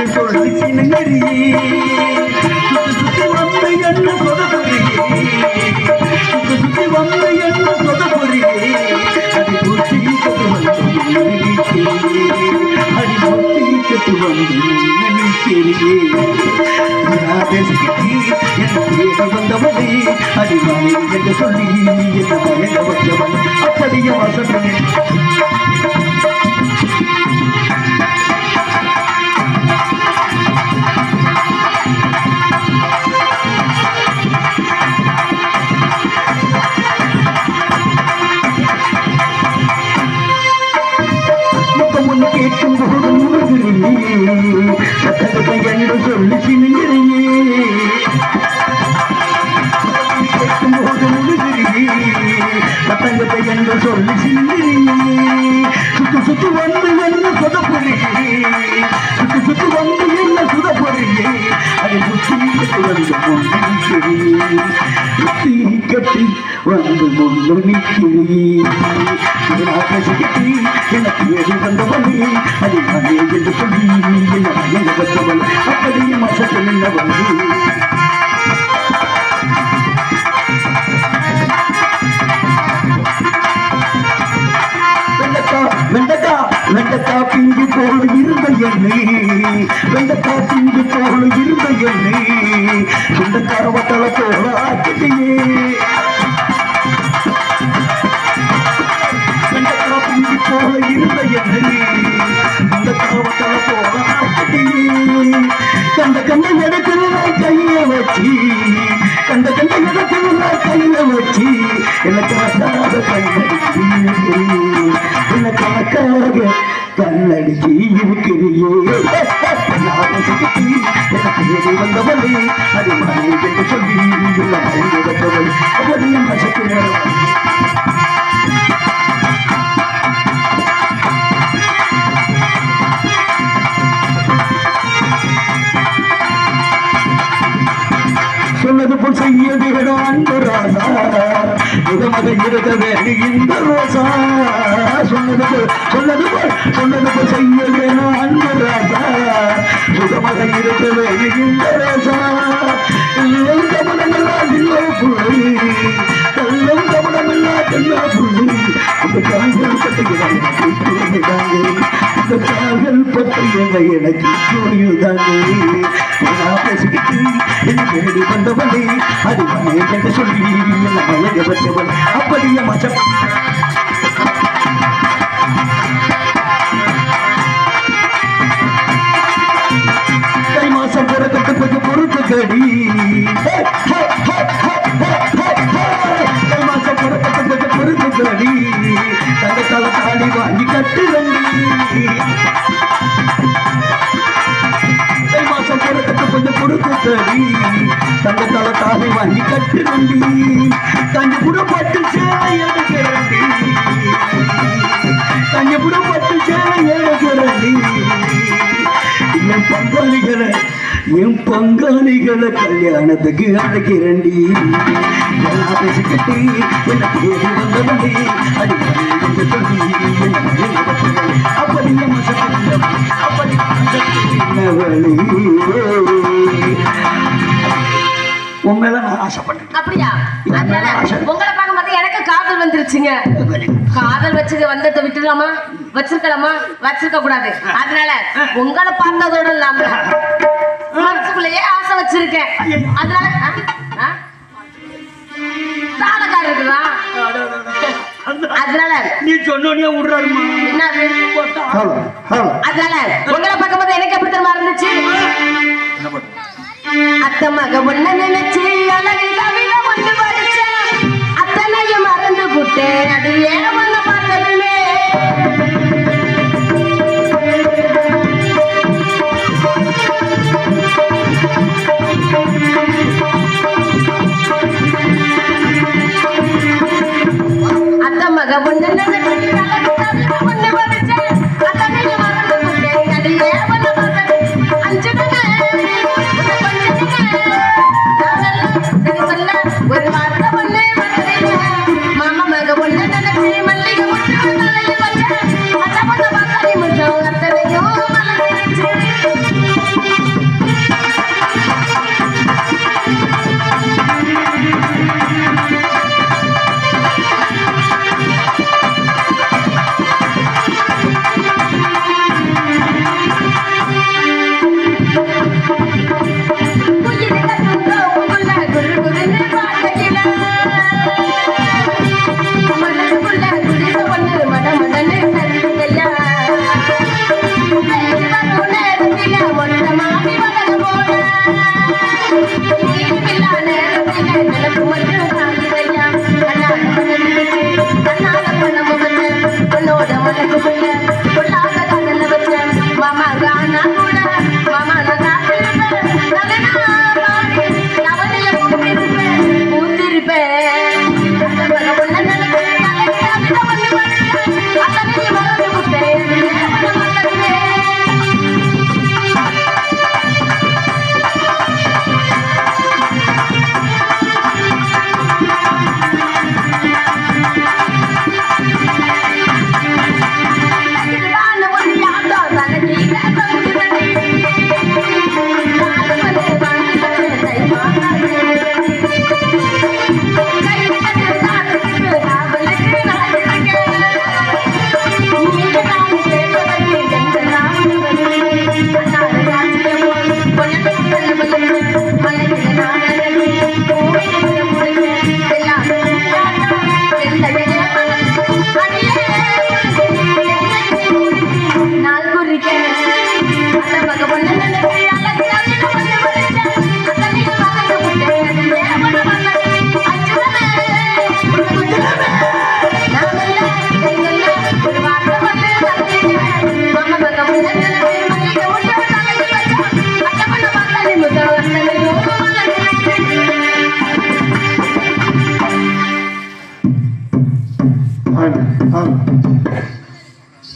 என்று சொல்லி சின்னங்கரியே சுத்தி சுத்தி வந்து என்ன சொதப்புறியே சுத்தி சுத்தி வந்து என்ன சொதப்புறியே அடி புத்தி கட்டு வந்து அடி புத்தி கட்டு வந்து நினைக்கிறே என்று சொல்லி என்ன மயங்க அப்படியே வசனமே முத்தமுன்னு கேட்கும் போது முழுகிறேன் சத்தகத்தை என்று சொல்லி சினுங்கிறேன் கேட்கும் போது முழுகிறேன் சத்தகத்தை என்று சொல்லி சினுங்கிறேன் சுத்து சுத்து வந்து என்ன சொதப்படுகிறேன் சுத்து சுத்து வந்து என்ன சுதப்படுகிறேன் அதை சுத்தி கட்டு வந்து முன்னிக்கிறேன் சுத்தி கட்டி முன்னு நிற்கிறேன் எனக்கு ஏறி வந்தவனே அதை நானே என்று சொல்லி என்ன மயங்க வந்தவன் அப்படியே மசத்து நின்றவன் வெண்டக்கா வெண்டக்கா வெண்டக்கா பிஞ்சு போல் இருந்த எண்ணெய் வெண்டக்கா பிஞ்சு போல் இருந்த எண்ணெய் வெண்டக்கார வட்டல எனக்கு அசாத இருக்கிறியே வந்தவளே அது மனைவி என்று சொல்லி இல்லை முகமக இருக்கவே இந்த ரோசா. சொன்னது சொன்னது போல் சொன்னது போல் செய்ய வேணும் அன்பு ராசா முகமக இருக்கவே இந்த ரோசா. எந்த மனமெல்லாம் இல்லை புள்ளி எந்த மனமெல்லாம் இல்லை புள்ளி அந்த கால்கள் பட்டுகிறாங்க அந்த கால்கள் எனக்கு புரியுதாங்க நான் பேசிக்கிட்டு என்ன தேடி வந்தவளே அது மனை என்று சொல்லி என்ன மயங்க வந்தவள் அப்படியே மச்சம் தை மாசம் பிறக்கட்டு கொஞ்சம் பொறுத்து கடி பட்டு சேலை எடுக்கிறண்டி கஞ்சிபுரம் பட்டு சேலை எடுக்கிறண்டி என் பங்காளிகளை என் பங்காளிகளை கல்யாணத்துக்கு அழைக்கிறண்டி எல்லாம் பேசிக்கிட்டு வந்தவண்டி அடி சொல்லி என்ன நான் ஆசைப்பட்டேன். அப்படியா? ஆசை. எனக்கு காதல் வந்துருச்சுங்க. காதல் வச்சது வந்ததை விட்டுலாமா வச்சிருக்கலாமா? வச்சிருக்க கூடாது. அதனால உங்களை பார்த்ததோட இல்லாம மனசுக்குள்ளேயே ஆசை வச்சிருக்கேன். அதனால ஆ? ஆ? தாளக்காரர் இருக்குதா அதனால நீ சொன்னோடனே விடுறாருமா? என்னது? அதனால உங்களை பார்க்கும்போது எனக்கு எப்படி தெரியுமா இருந்துச்சு? அத்த மக ஒண்ணு நினைச்சு அழகு Te Thank you.